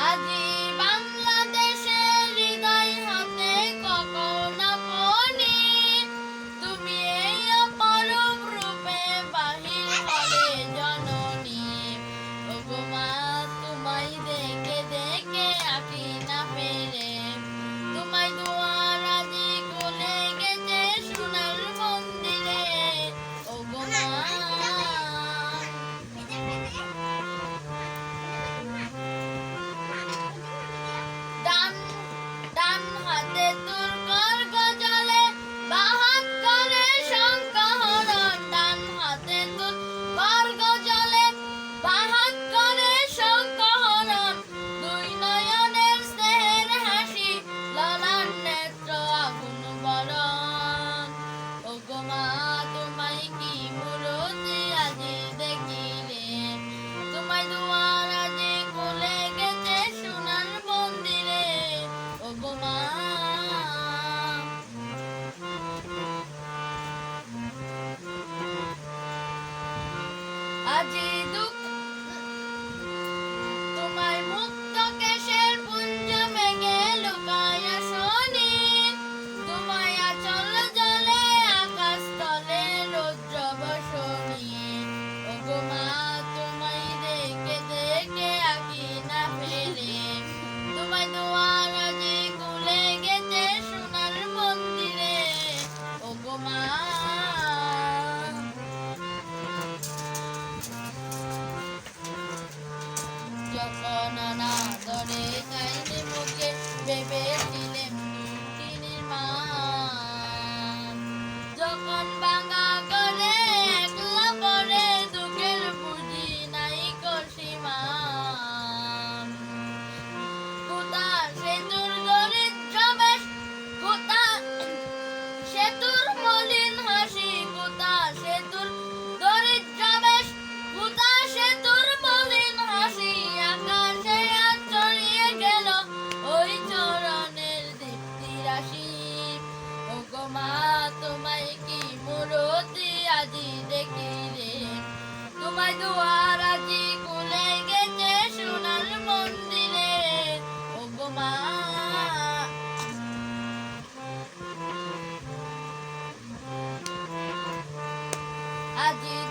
Adi. বাজে দুঃখ যখন অনাদরে চাইলে মুখে ভেবে I did